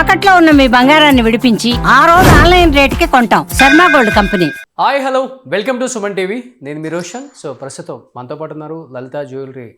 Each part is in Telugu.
తాకట్లో ఉన్న మీ బంగారాన్ని విడిపించి ఆ రోజు ఆన్లైన్ రేటుకి కొంటాం. Sharma gold company. Hi hello. Welcome to Suman TV. నేను మీ రోషన్. సో ప్రస్తుతం మనతో పాటు ఉన్నారు లలిత జ్యువెలరీ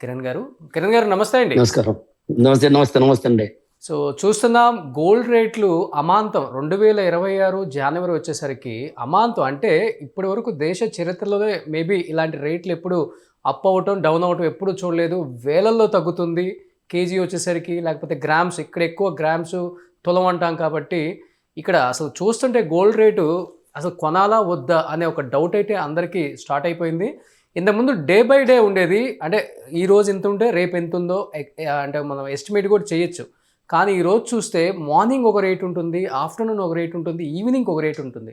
కిరణ్ గారు. కిరణ్ గారు నమస్తే అండి. నమస్కారం. నమస్తే నమస్తే నమస్తే అండి. సో చూస్తున్నాం గోల్డ్ రేట్లు అమాంతం. రెండు వేల ఇరవై ఆరు జనవరి వచ్చేసరికి అమాంతం. అంటే ఇప్పటి వరకు దేశ చరిత్రలోనే మేబీ ఇలాంటి రేట్లు ఎప్పుడు అప్ అవ్వటం డౌన్ అవ్వటం ఎప్పుడు చూడలేదు. వేలల్లో తగ్గుతుంది. కేజీ వచ్చేసరికి లేకపోతే గ్రామ్స్ ఇక్కడ ఎక్కువ గ్రామ్స్ తులం అంటాం కాబట్టి ఇక్కడ అసలు చూస్తుంటే గోల్డ్ రేటు అసలు కొనాలా వద్దా అనే ఒక డౌట్ అయితే అందరికీ స్టార్ట్ అయిపోయింది. ఇంతకుముందు డే బై డే ఉండేది. అంటే ఈ రోజు ఎంత ఉంటే రేపు ఎంత ఉందో అంటే మనం ఎస్టిమేట్ కూడా చేయొచ్చు. కానీ ఈరోజు చూస్తే మార్నింగ్ ఒక రేట్ ఉంటుంది ఆఫ్టర్నూన్ ఒక రేట్ ఉంటుంది ఈవినింగ్ ఒక రేట్ ఉంటుంది.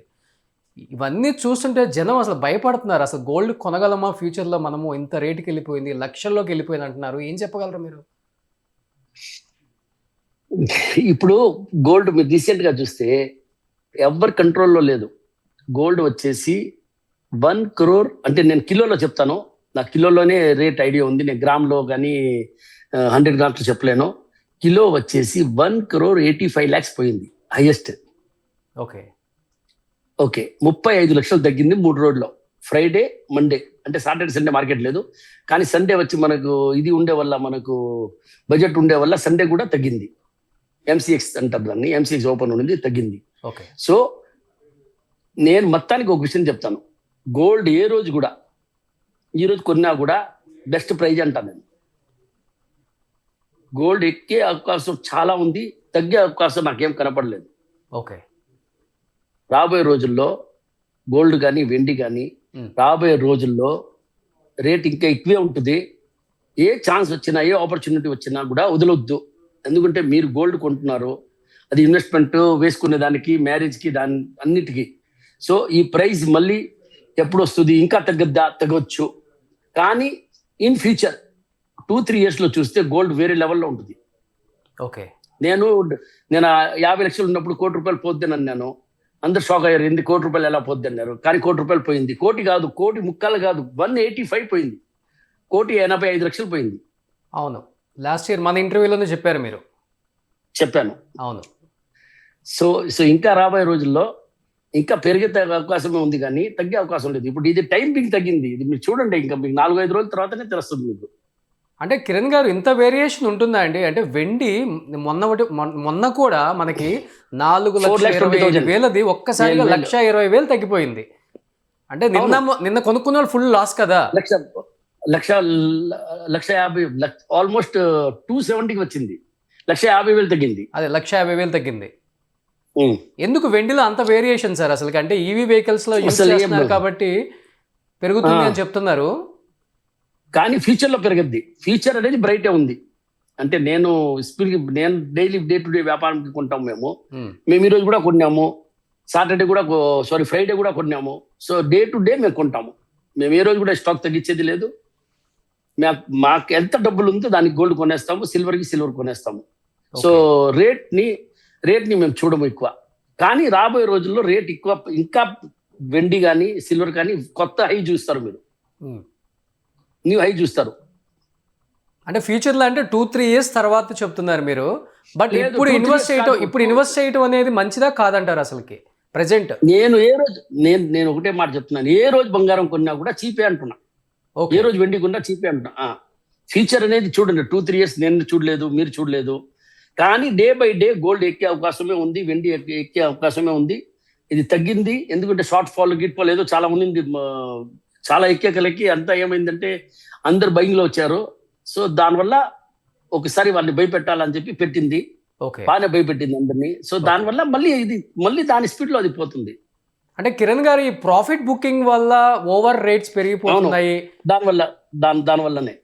ఇవన్నీ చూస్తుంటే జనం అసలు భయపడుతున్నారు. అసలు గోల్డ్ కొనగలమా? ఫ్యూచర్లో మనము ఇంత రేటుకి వెళ్ళిపోయింది లక్షల్లోకి వెళ్ళిపోయింది అంటున్నారు. ఏం చెప్పగలరు మీరు? ఇప్పుడు గోల్డ్ మీరు రీసెంట్గా చూస్తే ఎవరి కంట్రోల్లో లేదు. గోల్డ్ వచ్చేసి వన్ క్రోర్ అంటే నేను కిలోలో చెప్తాను. నా కిలోలోనే రేట్ ఐడియా ఉంది. నేను గ్రామ్లో కానీ హండ్రెడ్ గ్రామ్స్ చెప్పలేను. కిలో వచ్చేసి one crore eighty five lakhs పోయింది హైయెస్ట్ ఓకే. ఓకే ముప్పై ఐదు లక్షలు తగ్గింది మూడు రోజుల్లో. ఫ్రైడే మండే అంటే సాటర్డే సండే మార్కెట్ లేదు. కానీ సండే వచ్చి మనకు ఇది ఉండే వల్ల మనకు బడ్జెట్ ఉండే వల్ల సండే కూడా తగ్గింది. ఎంసీఎక్స్ అంటారు దాన్ని. ఎంసీఎక్స్ ఓపెన్ ఉండింది తగ్గింది. ఓకే. సో నేను మొత్తానికి ఒక విషయం చెప్తాను. గోల్డ్ ఏ రోజు కూడా ఈ రోజు కొన్నా కూడా బెస్ట్ ప్రైజ్ అంటాను నేను. గోల్డ్ ఎక్కే అవకాశం చాలా ఉంది తగ్గే అవకాశం నాకేం కనపడలేదు. ఓకే. రాబోయే రోజుల్లో గోల్డ్ కానీ వెండి కానీ. రాబోయే రోజుల్లో రేట్ ఇంకా ఎక్కువే ఉంటుంది. ఏ ఛాన్స్ వచ్చినా ఏ ఆపర్చునిటీ వచ్చినా కూడా వదలొద్దు. ఎందుకంటే మీరు గోల్డ్ కొంటున్నారు. అది ఇన్వెస్ట్మెంట్ వేసుకునే దానికి మ్యారేజ్కి దాని అన్నిటికీ. సో ఈ ప్రైస్ మళ్ళీ ఎప్పుడు వస్తుంది? ఇంకా తగ్గద్దా? తగ్గొచ్చు కానీ ఇన్ ఫ్యూచర్ టూ త్రీ ఇయర్స్లో చూస్తే గోల్డ్ వేరే లెవెల్లో ఉంటుంది. ఓకే. నేను నేను యాభై లక్షలు ఉన్నప్పుడు కోటి రూపాయలు పోద్దని అన్నాను అందరు షాక్ అయ్యారు. ఎందుకు కోటి రూపాయలు ఎలా పోద్ది అన్నారు. కానీ కోటి రూపాయలు పోయింది. కోటి కాదు కోటి ముక్కలు కాదు. వన్ ఎయిటీ ఫైవ్ పోయింది. కోటి ఎనభై ఐదు లక్షలు పోయింది. అవును. లాస్ట్ ఇయర్ మన ఇంటర్వ్యూలోనే చెప్పారు మీరు. చెప్పాను. అవును. సో సో ఇంకా రాబోయే రోజుల్లో ఇంకా పెరిగే తగ్గ అవకాశమే ఉంది కానీ తగ్గే అవకాశం లేదు. ఇప్పుడు ఇది టైం మీకు తగ్గింది. ఇది మీరు చూడండి ఇంకా మీకు నాలుగు ఐదు రోజుల తర్వాతనే తెలుస్తుంది మీకు. అంటే కిరణ్ గారు ఇంత వేరియేషన్ ఉంటుందా అండి అంటే వెండి మొన్న ఒకటి- మొన్న కూడా మనకి నాలుగు లక్షల ఇరవై ఐదు. వేలది ఒక్కసారిగా వేలు. లక్ష ఇరవై వేలు తగ్గిపోయింది అంటే నిన్న నిన్న కొనుక్కున్న వాళ్ళు ఫుల్ లాస్ కదా లక్ష లక్ష లక్ష యాభై ఆల్మోస్ట్ టూ సెవెంటీకి వచ్చింది లక్ష యాభై వేలు తగ్గింది అదే లక్ష యాభై వేలు తగ్గింది. ఎందుకు వెండిలో అంత వేరియేషన్ సార్ అసలు అంటే ఈవీ వెహికల్స్లో ఏం చేస్తున్నారు. కాబట్టి పెరుగుతుంది. అని చెప్తున్నారు కానీ ఫ్యూచర్లో పెరగద్ది. ఫ్యూచర్ అనేది బ్రైటే ఉంది. అంటే నేను స్పీడ్ నేను డైలీ డే టు డే వ్యాపారానికి కొంటాం మేము. ఉమ్, మేము ఈరోజు కూడా కొన్నాము. సాటర్డే కూడా సారీ ఫ్రైడే కూడా కొన్నాము. సో డే టు డే మేము కొంటాము. మేము ఏ రోజు కూడా స్టాక్ తగ్గించేది లేదు. మాకు ఎంత డబ్బులు ఉందో దానికి గోల్డ్ కొనేస్తాము సిల్వర్కి సిల్వర్ కొనేస్తాము. సో రేట్ని రేట్ని మేము చూడము ఎక్కువ. కానీ రాబోయే రోజుల్లో రేట్ ఎక్కువ ఇంకా వెండి కానీ సిల్వర్ కానీ కొత్త హై చూస్తారు మీరు. ఉమ్. న్యూ హై చూస్తారు. అంటే ఫ్యూచర్లో అంటే టూ త్రీ ఇయర్స్ తర్వాత చెప్తున్నారు మీరు. బట్ ఇప్పుడు ఇన్వెస్ట్ చేయటం. ఇప్పుడు ఇన్వెస్ట్ చేయటం అనేది మంచిదా కాదంటారు అసలుకి? ప్రెసెంట్ నేను ఏ రోజు నేను నేను ఒకటే మాట చెప్తున్నాను. ఏ రోజు బంగారం కొన్నా కూడా చీపే అంటున్నా. ఏ రోజు వెండి కొన్నా చీపే అంటున్నా. ఫ్యూచర్ అనేది చూడండి టూ త్రీ ఇయర్స్ నేను చూడలేదు మీరు చూడలేదు. కానీ డే బై డే గోల్డ్ ఎక్కే అవకాశమే ఉంది వెండి ఎక్కే అవకాశమే ఉంది. ఇది తగ్గింది ఎందుకంటే షార్ట్ ఫాల్ గిట్ ఫాల్ ఏదో చాలా ఉంది చాలా ఎక్కే కలకి అంతా ఏమైందంటే అందరు బయింగ్లో వచ్చారు. సో దానివల్ల ఒకసారి వాళ్ళని భయపెట్టాలని చెప్పి పెట్టింది. ఓకే. బాగానే భయపెట్టింది అందరినీ. సో దానివల్ల మళ్ళీ ఇది మళ్ళీ దాని స్పీడ్లో అది పోతుంది. అంటే కిరణ్ గారు ఈ ప్రాఫిట్ బుకింగ్ వల్ల ఓవర్ రేట్స్ పెరిగిపోతున్నాయి. దానివల్ల దాని దానివల్లనే.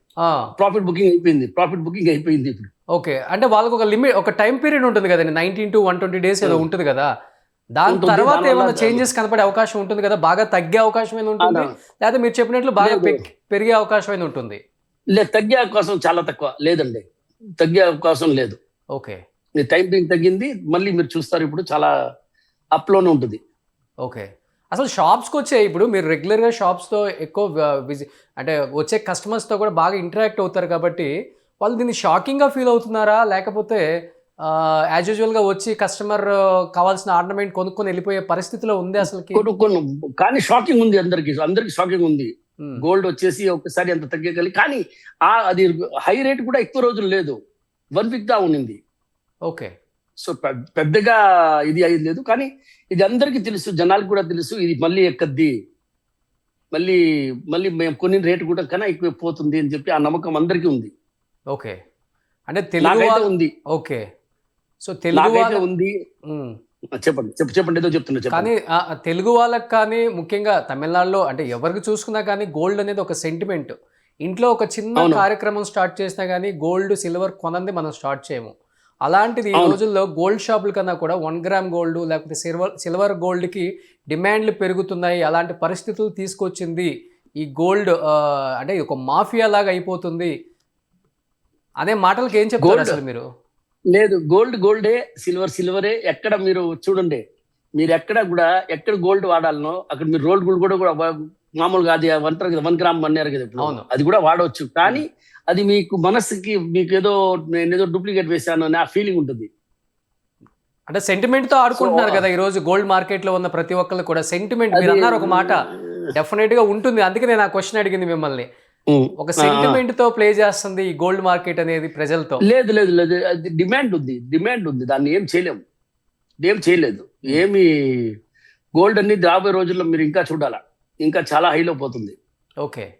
ప్రాఫిట్ బుకింగ్ అయిపోయింది. ప్రాఫిట్ బుకింగ్ అయిపోయింది ఇప్పుడు. ఓకే. అంటే వాళ్ళకి ఒక లిమిట్ ఒక టైం పీరియడ్ ఉంటుంది కదండి. Nineteen to one twenty days ఏదో. ఉంటుంది కదా. దాని తర్వాత ఏమైనా చేంజెస్ కనపడే అవకాశం ఉంటుంది కదా బాగా తగ్గే అవకాశం ఏమైనా ఉంటుంది. లేదా మీరు చెప్పినట్లు బాగా పెరిగే అవకాశం ఏమైనా ఉంటుంది? లేదు తగ్గే అవకాశం చాలా తక్కువ. లేదండి. తగ్గే అవకాశం లేదు. ఓకే. మీ టైం బీయింగ్ తగ్గింది మళ్ళీ మీరు చూస్తారు ఇప్పుడు చాలా అప్లోనే ఉంటుంది. ఓకే. అసలు షాప్స్కి వచ్చే ఇప్పుడు మీరు రెగ్యులర్గా షాప్స్తో ఎక్కువ విజి అంటే వచ్చే కస్టమర్స్తో కూడా బాగా ఇంటరాక్ట్ అవుతారు కాబట్టి వాళ్ళు దీన్ని షాకింగ్గా ఫీల్ అవుతున్నారా? లేకపోతే యాజ్ యూజువల్గా వచ్చి కస్టమర్ కావాల్సిన ఆర్నమెంట్ కొనుక్కొని వెళ్ళిపోయే పరిస్థితిలో ఉంది అసలుకి? కొన్ని కొన్ని కానీ షాకింగ్ ఉంది అందరికి. అందరికి షాకింగ్ ఉంది. గోల్డ్ వచ్చేసి ఒకసారి అంత తగ్గగలి కానీ ఆ అది హై రేట్ కూడా ఎక్కువ రోజులు లేదు. వన్ వీక్ దా ఉండింది ఓకే సో పెద్దగా ఇది అయింది లేదు. కానీ ఇది అందరికీ తెలుసు జనాలకు కూడా తెలుసు. ఇది మళ్ళీ ఎక్కద్ది? మళ్ళీ మళ్ళీ మేము కొన్ని రేటు కూడా కన్నా ఎక్కువ పోతుంది అని చెప్పి ఆ నమ్మకం అందరికీ ఉంది. ఓకే అంటే తెలుగు ఉంది. ఓకే సో తెలుగు ఉంది. చెప్పండి. చెప్ప చెప్పండి. ఏదో చెప్తున్నా కానీ తెలుగు వాళ్ళకి కానీ ముఖ్యంగా తమిళనాడులో అంటే ఎవరికి చూసుకున్నా కానీ గోల్డ్ అనేది ఒక సెంటిమెంట్ ఇంట్లో ఒక చిన్న. కార్యక్రమం స్టార్ట్ చేసినా కానీ గోల్డ్ సిల్వర్ కొనంది మనం స్టార్ట్ చేయము. అలాంటిది ఈ. రోజుల్లో గోల్డ్ షాపుల కన్నా కూడా వన్ గ్రామ్ గోల్డ్ లేకపోతే సిల్వర్ సిల్వర్ గోల్డ్కి డిమాండ్లు పెరుగుతున్నాయి. అలాంటి పరిస్థితులు తీసుకొచ్చింది ఈ గోల్డ్ అంటే ఒక మాఫియా లాగా అయిపోతుంది. అనే మాటలకి ఏం చెప్తారు అసలు మీరు? లేదు గోల్డ్ గోల్డే సిల్వర్ సిల్వరే ఎక్కడ మీరు చూడండి మీరు ఎక్కడ కూడా ఎక్కడ గోల్డ్ వాడాలనో అక్కడ మీరు రోల్డ్ గోల్డ్ కూడా మామూలుగా అది అంటారు కదా వన్ గ్రామ్ అన్నారు కదా ఇప్పుడు. అది కూడా వాడవచ్చు కానీ అది మీకు మనసుకి మీకు ఏదో నేను ఏదో డూప్లికేట్ వేశాను అని ఆ ఫీలింగ్ ఉంటుంది. అంటే సెంటిమెంట్తో ఆడుకుంటున్నారు కదా ఈ రోజు గోల్డ్ మార్కెట్లో ఉన్న ప్రతి ఒక్కరు కూడా. సెంటిమెంట్ మీరు అన్నారు ఒక మాట డెఫినెట్గా ఉంటుంది. అందుకే నేను ఆ క్వశ్చన్ అడిగింది మిమ్మల్ని. ఒక. సెంటిమెంట్తో ప్లే చేస్తుంది ఈ గోల్డ్ మార్కెట్ అనేది ప్రజలతో. లేదు లేదు లేదు. అది డిమాండ్ ఉంది. డిమాండ్ ఉంది. దాన్ని ఏం చేయలేము. ఏం చేయలేదు. ఏమి గోల్డ్ అనేది రాబోయే రోజుల్లో మీరు ఇంకా చూడాలా. ఇంకా చాలా హైలో పోతుంది. ఓకే.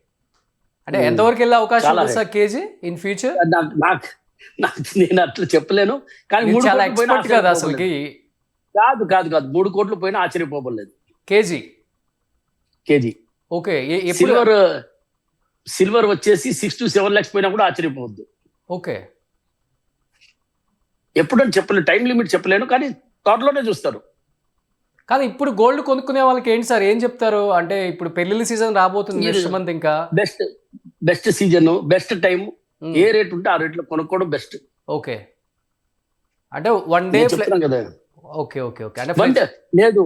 అంటే. ఎంతవరకు వెళ్ళే అవకాశం ఉంది సార్ కేజీ ఇన్ ఫ్యూచర్ నాకు నాకు నేను అట్లా చెప్పలేను. కానీ మూడు చాలా ఎక్స్పర్ట్ కదా. అసలుకి. కాదు కాదు కాదు. మూడు కోట్లు పోయినా ఆశ్చర్యపోబడలేదు కేజీ? కేజీ. ఓకే. ఎప్పుడు? సిల్వర్ వచ్చేసి సిక్స్ టు సెవెన్ లాక్స్ పోయినా కూడా ఆశ్చర్యపోవద్దు. ఓకే. ఎప్పుడని చెప్పలేను టైం లిమిట్ చెప్పలేను కానీ త్వరలోనే చూస్తారు. కానీ ఇప్పుడు గోల్డ్ కొనుక్కునే వాళ్ళకి ఏంటి సార్? ఏం చెప్తారు? అంటే ఇప్పుడు పెళ్ళిళ్ళ సీజన్ రాబోతుంది నెక్స్ట్ మంత్ ఇంకా. Best best season best time ఏ రేట్ ఉంటే ఆ రేట్లో కొనుక్కోవడం బెస్ట్ ఓకే. అంటే వన్ డే కదా. Okay okay okay. అంటే వన్ డే లేదు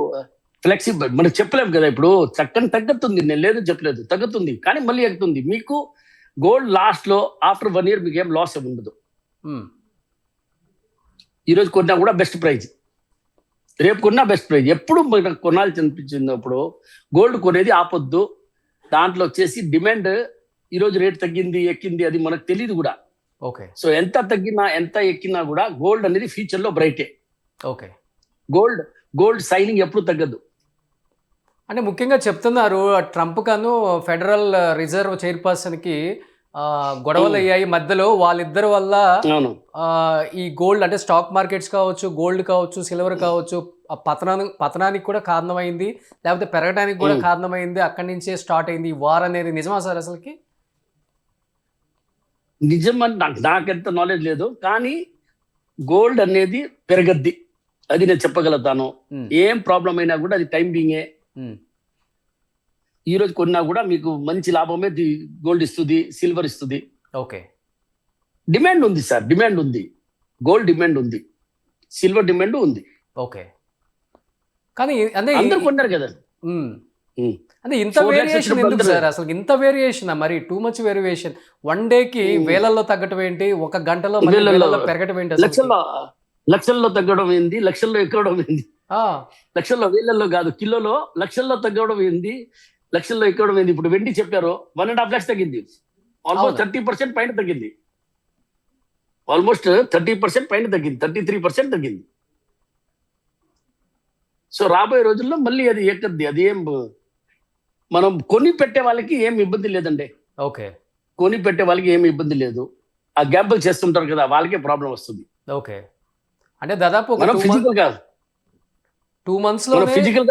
ఫ్లెక్సిబుల్ మనకు చెప్పలేము కదా ఇప్పుడు. చక్కని తగ్గుతుంది. నేను లేదు చెప్పలేదు. తగ్గుతుంది. కానీ మళ్ళీ ఎక్కుతుంది. మీకు గోల్డ్ లాస్ట్లో ఆఫ్టర్ వన్ ఇయర్ మీకు ఏం లాస్ ఉండదు. ఉమ్, ఈ రోజు కొన్నా కూడా బెస్ట్ ప్రైజ్ రేపు కొన్నా బెస్ట్ ప్రైజ్ ఎప్పుడు మనకు కొనాల్సి అనిపించినప్పుడు గోల్డ్ కొనేది ఆపొద్దు. దాంట్లో వచ్చేసి డిమాండ్ ఈ రోజు రేట్ తగ్గింది ఎక్కింది అది మనకు తెలియదు కూడా. ఓకే సో ఎంత తగ్గినా ఎంత ఎక్కినా కూడా గోల్డ్ అనేది ఫ్యూచర్లో బ్రైటే ఓకే గోల్డ్ గోల్డ్ సైనింగ్ ఎప్పుడు తగ్గదు. అంటే ముఖ్యంగా చెప్తున్నారు ట్రంప్ కను ఫెడరల్ రిజర్వ్ చైర్పర్సన్కి ఆ, గొడవలు అయ్యాయి. మధ్యలో వాళ్ళిద్దరి వల్ల ఈ గోల్డ్ అంటే స్టాక్ మార్కెట్స్ కావచ్చు గోల్డ్ కావచ్చు సిల్వర్ కావచ్చు ఆ పతనాన్ని పతనానికి కూడా కారణమైంది. లేకపోతే పెరగడానికి కూడా Hmm. కారణమైంది. అక్కడి నుంచే స్టార్ట్ అయింది ఈ వార్ అనేది. నిజమా సార్ అసలుకి? నిజమని నాకు నాకెంత నాలెడ్జ్ లేదు. కానీ గోల్డ్ అనేది పెరగద్ది. అది నేను చెప్పగలుగుతాను. Hmm. ఏం ప్రాబ్లం అయినా కూడా అది టైం బీయింగే ఈ రోజు కొన్నా కూడా మీకు మంచి లాభమే గోల్డ్ ఇస్తుంది సిల్వర్ ఇస్తుంది. ఓకే. డిమాండ్ ఉంది సార్ డిమాండ్ ఉంది. గోల్డ్ డిమాండ్ ఉంది. సిల్వర్ డిమాండ్ ఉంది. ఓకే. కానీ అంటే అందరు కొన్నారు కదా. అంటే ఇంత వేరియేషన్ ఎందుకు సార్? అసలు ఇంత వేరియేషన్ మరి? టూ మచ్ వేరియేషన్ వన్ డేకి. వేలల్లో తగ్గటం ఏంటి? ఒక గంటలో పెరగటం ఏంటి? లక్షల్లో లక్షల్లో తగ్గడం ఏంది లక్షల్లో ఎక్కడం ఏంది లక్షల్లో వేలల్లో కాదు కిలోలో లక్షల్లో తగ్గడం ఏంది? లక్షల్లో ఎక్కడం ఏంది? ఇప్పుడు వెండి చెప్పారు వన్ అండ్ హాఫ్ లాక్స్ తగ్గింది. ఆల్మోస్ట్. థర్టీ పర్సెంట్ పైన తగ్గింది. ఆల్మోస్ట్ థర్టీ పర్సెంట్ పైన తగ్గింది థర్టీ త్రీ పర్సెంట్ తగ్గింది. సో రాబోయే రోజుల్లో మళ్ళీ అది ఎక్కద్ది అది ఏం మనం కొని పెట్టే వాళ్ళకి ఏం ఇబ్బంది లేదండి. ఓకే. కొని పెట్టే వాళ్ళకి ఏమి ఇబ్బంది లేదు. ఆ గ్యాంబుల్ చేస్తుంటారు కదా వాళ్ళకే ప్రాబ్లం వస్తుంది. ఓకే. అంటే దాదాపు మనం ఫిజికల్గా టూ మంత్స్లో physical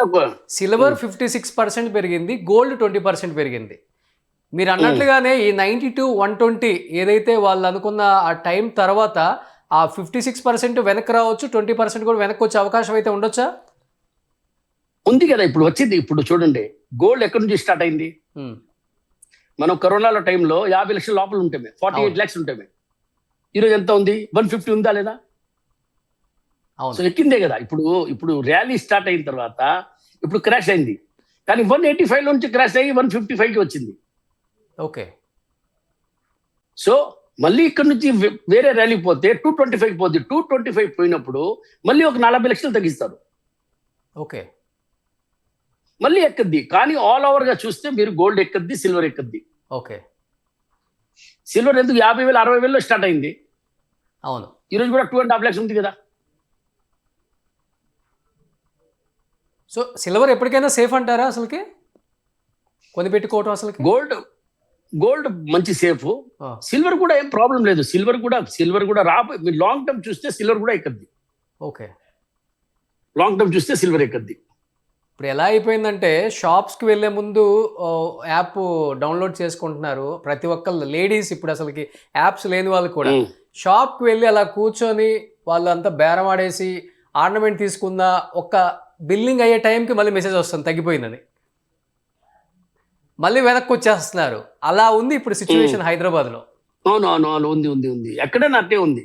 silver fifty six percent పెరిగింది గోల్డ్ ట్వంటీ పర్సెంట్ పెరిగింది. మీరు అన్నట్లుగానే ఈ నైన్టీ టు వన్ ట్వంటీ ఏదైతే వాళ్ళు అనుకున్న ఆ టైం తర్వాత ఆ ఫిఫ్టీ సిక్స్ పర్సెంట్ వెనక్కి రావచ్చు ట్వంటీ పర్సెంట్ కూడా వెనక్కి వచ్చే అవకాశం అయితే ఉండొచ్చా? ఉంది కదా ఇప్పుడు వచ్చింది. ఇప్పుడు చూడండి గోల్డ్ ఎక్కడి నుంచి స్టార్ట్ అయింది? ఉమ్, మనం కరోనాలో టైంలో యాభై లక్షల లోపల ఉంటామే ఫార్టీ ఎయిట్. ల్యాక్స్ ఉంటామే. ఈరోజు ఎంత ఉంది? వన్ ఫిఫ్టీ ఉందా లేదా? సో ఎక్కిందే కదా. ఇప్పుడు ఇప్పుడు ర్యాలీ స్టార్ట్ అయిన తర్వాత ఇప్పుడు క్రాష్ అయింది. కానీ వన్ ఎయిటీ ఫైవ్ నుంచి క్రాష్ అయ్యి వన్ ఫిఫ్టీ ఫైవ్కి వచ్చింది. ఓకే. సో మళ్ళీ ఇక్కడ నుంచి వేరే ర్యాలీకి పోతే టూ ట్వంటీ ఫైవ్ పోతుంది టూ ట్వంటీ ఫైవ్ పోయినప్పుడు మళ్ళీ ఒక నలభై లక్షలు తగ్గిస్తారు. ఓకే. మళ్ళీ ఎక్కద్ది? కానీ ఆల్ ఓవర్గా చూస్తే మీరు గోల్డ్ ఎక్కద్ది సిల్వర్ ఎక్కద్ది? ఓకే. సిల్వర్ ఎందుకు యాభై వేలు అరవై వేలు స్టార్ట్ అయింది? అవును. ఈ రోజు కూడా టూ అండ్ హాఫ్ లాక్స్ ఉంది కదా. సో సిల్వర్ ఎప్పటికైనా సేఫ్ అంటారా అసలుకి? కొని పెట్టుకోవటం అసలుకి? గోల్డ్ గోల్డ్ మంచి సేఫ్ సిల్వర్ కూడా ఏం ప్రాబ్లం లేదు. సిల్వర్ కూడా సిల్వర్ కూడా రా మీరు లాంగ్ టర్మ్ చూస్తే సిల్వర్ కూడా ఎక్కద్ది. ఓకే. లాంగ్ టర్మ్ చూస్తే సిల్వర్ ఎక్కద్ది. ఇప్పుడు ఎలా అయిపోయిందంటే షాప్స్కి వెళ్ళే ముందు యాప్ డౌన్లోడ్ చేసుకుంటున్నారు ప్రతి ఒక్కళ్ళు లేడీస్ ఇప్పుడు అసలుకి యాప్స్ లేని వాళ్ళు కూడా. షాప్కి వెళ్ళి అలా కూర్చొని వాళ్ళంతా బేరం ఆడేసి ఆర్నమెంట్ తీసుకున్న ఒక బిల్లింగ్ అయ్యే టైంకి మళ్ళీ మెసేజ్ వస్తుంది తగ్గిపోయిందని. మళ్ళీ వెనక్కి వచ్చేస్తున్నారు. అలా ఉంది ఇప్పుడు సిచ్యువేషన్ హైదరాబాద్లో. అవును అవును అవును ఉంది ఉంది ఉంది. ఎక్కడైనా అట్టే ఉంది.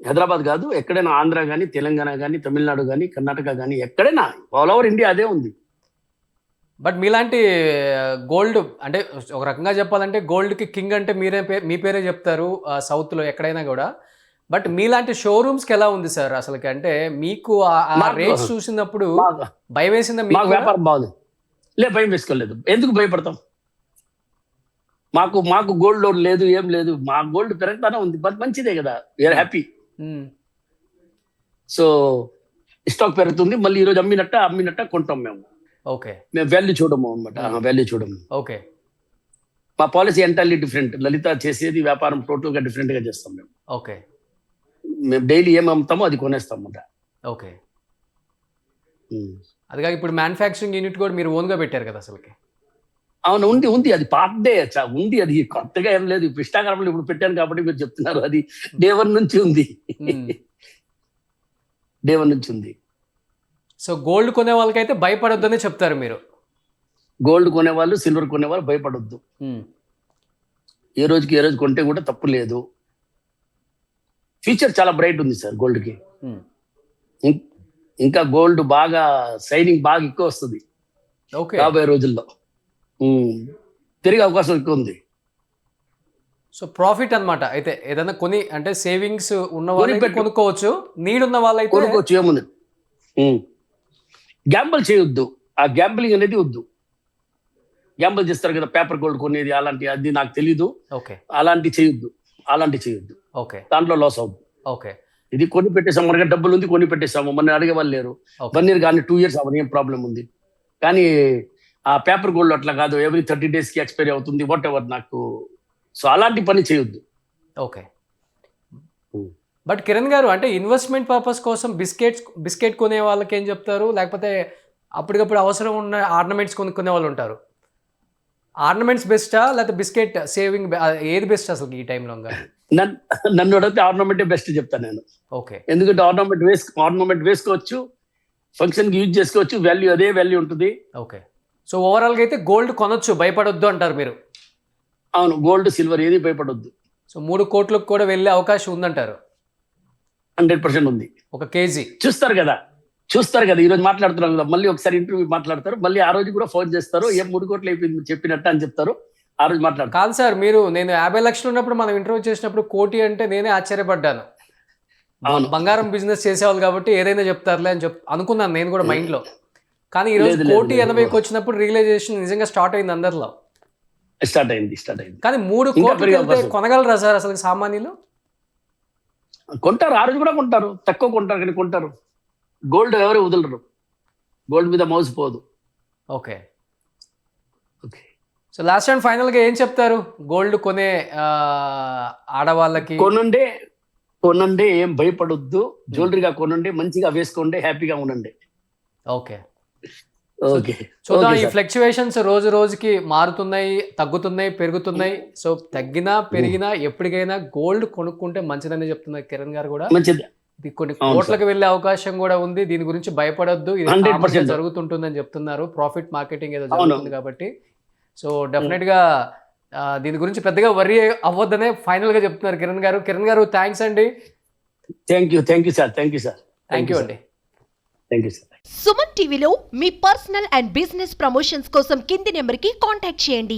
హైదరాబాద్ కాదు ఎక్కడైనా ఆంధ్ర కానీ తెలంగాణ కానీ తమిళనాడు కానీ కర్ణాటక కానీ ఎక్కడైనా ఆల్ ఓవర్ ఇండియా అదే ఉంది. బట్ మీలాంటి గోల్డ్ అంటే ఒక రకంగా చెప్పాలంటే గోల్డ్కి కింగ్ అంటే మీరే మీ పేరే చెప్తారు సౌత్లో ఎక్కడైనా కూడా. బట్ మీలాంటి షోరూమ్స్కి ఎలా ఉంది సార్ అసలుకి? అంటే మీకు ఆ- రేట్స్ చూసినప్పుడు భయం వేసిందా మాకు వ్యాపారం బాగుంది. లే భయం వేసుకోలేదు. ఎందుకు భయపడతాం? మాకు మాకు గోల్డ్ లోన్ లేదు ఏం లేదు. మా గోల్డ్ పెరగతానే ఉంది. బట్ మంచిదే కదా. వీఆర్ హ్యాపీ సో స్టాక్ పెరుగుతుంది. మళ్ళీ ఈరోజు అమ్మినట్ట అమ్మినట్ట కొంటాం మేము. ఓకే. మేము వాల్యూ చూడము అనమాట వాల్యూ చూడము. ఓకే. మా పాలసీ ఎంటైర్లీ డిఫరెంట్ లలిత చేసేది వ్యాపారం టోటల్గా డిఫరెంట్గా చేస్తాం మేము. ఓకే. మేము డైలీ ఏం అమ్ముతామో అది కొనేస్తాం అన్నమాట. ఓకే. అదిగా ఇప్పుడు మ్యానుఫ్యాక్చరింగ్ యూనిట్ కూడా మీరు ఓన్గా పెట్టారు కదా అసలుకి? అవును ఉంది ఉంది. అది పాతదే ఉంది అది కొత్తగా ఏం లేదు. ఇప్పుడు ఇన్స్టాగ్రామ్లో ఇప్పుడు పెట్టాను కాబట్టి మీరు చెప్తున్నారు. అది డే వన్ నుంచి ఉంది. ఉమ్. డే వన్ నుంచి ఉంది. సో గోల్డ్ కొనే వాళ్ళకైతే భయపడొద్దని చెప్తారు మీరు. గోల్డ్ కొనేవాళ్ళు సిల్వర్ కొనేవాళ్ళు భయపడొద్దు. ఏ రోజుకి ఏ రోజు కొంటే కూడా తప్పు లేదు. ఫ్యూచర్ చాలా బ్రైట్ ఉంది సార్ గోల్డ్కి ఉమ్. ఇం- ఇంకా గోల్డ్ బాగా సైనింగ్ బాగా ఎక్కువ వస్తుంది. ఓకే రాబోయే రోజుల్లో. ఉమ్. తిరిగే అవకాశం ఎక్కువ ఉంది. సో ప్రాఫిట్ అన్నమాట. అయితే ఏదైనా కొని అంటే సేవింగ్స్ ఉన్న వాళ్ళు. కొనుక్కోవచ్చు. నీడ్ ఉన్న వాళ్ళైతే కొనుక్కోవచ్చు ఏముంది? గ్యాంబల్ చేయొద్దు. ఆ గ్యాంబలింగ్ అనేది వద్దు. గ్యాంబల్ చేస్తారు కదా పేపర్ గోల్డ్ కొనేది అలాంటి అది నాకు తెలీదు. ఓకే అలాంటి చేయొద్దు. అలాంటి చేయొద్దు. ఓకే. దాంట్లో లాస్ అవుద్దు ఓకే. ఇది కొని పెట్టేసాము మనకి డబ్బులు ఉంది కొని పెట్టేసాము మన అడిగే వాళ్ళు లేరు. వన్ ఇయర్ కానీ టూ ఇయర్స్ అవన్నీ ఏం ప్రాబ్లం ఉంది. కానీ ఆ పేపర్ గోల్డ్ అట్లా కాదు ఎవ్రీ థర్టీ డేస్కి ఎక్స్పైరీ అవుతుంది వాట్ ఎవర్ నాకు. సో అలాంటి పని చేయొద్దు. ఓకే. బట్ కిరణ్ గారు అంటే ఇన్వెస్ట్మెంట్ పర్పస్ కోసం బిస్కెట్స్ బిస్కెట్ కొనే వాళ్ళకి ఏం చెప్తారు? లేకపోతే అప్పటికప్పుడు అవసరం ఉన్న ఆర్నమెంట్స్ కొనుక్కునే వాళ్ళు ఉంటారు. ఆర్నమెంట్స్ బెస్టా లేకపోతే బిస్కెట్ సేవింగ్ ఏది బెస్ట్ అసలు ఈ టైంలో నన్ను అడిగితే ఆర్నమెంటే బెస్ట్ చెప్తాను నేను. ఓకే. ఎందుకంటే ఆర్నమెంట్ వేసు ఆర్నమెంట్ వేసుకోవచ్చు ఫంక్షన్కి యూజ్ చేసుకోవచ్చు వాల్యూ అదే వాల్యూ ఉంటుంది. ఓకే. సో ఓవరాల్గా అయితే గోల్డ్ కొనొచ్చు భయపడొద్దు అంటారు మీరు? అవును గోల్డ్ సిల్వర్ ఏది భయపడొద్దు. సో మూడు కోట్లకు కూడా వెళ్ళే అవకాశం ఉందంటారు? హండ్రెడ్ పర్సెంట్ ఉంది. ఒక కేజీ. చూస్తారు కదా. చూస్తారు కదా ఈ రోజు మాట్లాడుతున్నారు కదా మళ్ళీ ఒకసారి ఇంటర్వ్యూ మాట్లాడతారు మళ్ళీ ఆ రోజు కూడా ఫోన్ చేస్తారు ఏం మూడు కోట్లు అయిపోయింది చెప్పినట్టు అని చెప్తారు ఆ రోజు మాట్లాడతారు. కాదు సార్ మీరు నేను యాభై లక్షలు ఉన్నప్పుడు మనం ఇంటర్వ్యూ చేసినప్పుడు కోటి అంటే నేనే ఆశ్చర్యపడ్డాను. అవును. బంగారం బిజినెస్ చేసేవాళ్ళు కాబట్టి ఏదైనా చెప్తారులే అని చెప్ అనుకున్నాను నేను కూడా మైండ్లో. కానీ ఈ రోజు కోటి. ఎనభైకి వచ్చినప్పుడు రియలైజేషన్ నిజంగా స్టార్ట్ అయింది అందరిలో. స్టార్ట్ అయింది స్టార్ట్ అయింది. కానీ మూడు కోట్లు. కొనగలరా సార్ అసలు సామాన్యులు? కొంటారు ఆ రోజు కూడా కొంటారు తక్కువ కొంటారు కానీ కొంటారు. గోల్డ్ ఎవరు వదలరు. గోల్డ్ మీద మౌస్ పోదు. Okay. Okay. So last and ఫైనల్గా ఏం చెప్తారు? గోల్డ్ కొనే ఆడవాళ్ళకి కొనండి కొనండి ఏం భయపడొద్దు. జ్యువెలరీగా కొనండి మంచిగా వేసుకోండి హ్యాపీగా ఉండండి. ఓకే. ఓకే. చూద్దాం ఈ. ఫ్లక్చువేషన్స్ రోజు రోజుకి మారుతున్నాయి తగ్గుతున్నాయి పెరుగుతున్నాయి. సో తగ్గినా పెరిగినా ఎప్పటికైనా గోల్డ్ కొనుక్కుంటే మంచిదని చెప్తున్నారు కిరణ్ గారు కూడా. మంచిది. కొన్ని కోట్లకు వెళ్ళే అవకాశం కూడా ఉంది. దీని గురించి భయపడొద్దు. ఇది 100% కామన్గా జరుగుతుంటుందని చెప్తున్నారు. ప్రాఫిట్ మార్కెటింగ్ ఏదో. జరుగుతుంది కాబట్టి. సో డెఫినెట్గా దీని గురించి పెద్దగా వరి అవ్వద్దనే ఫైనల్గా చెప్తున్నారు కిరణ్ గారు. కిరణ్ గారు థ్యాంక్స్ అండి. Thank you thank you sir thank you sir. Thank you అండి. Thank you sir. సుమన్ టీవీలో మీ పర్సనల్ అండ్ బిజినెస్ ప్రమోషన్స్ కోసం కింది నెంబర్కి కాంటాక్ట్ చేయండి.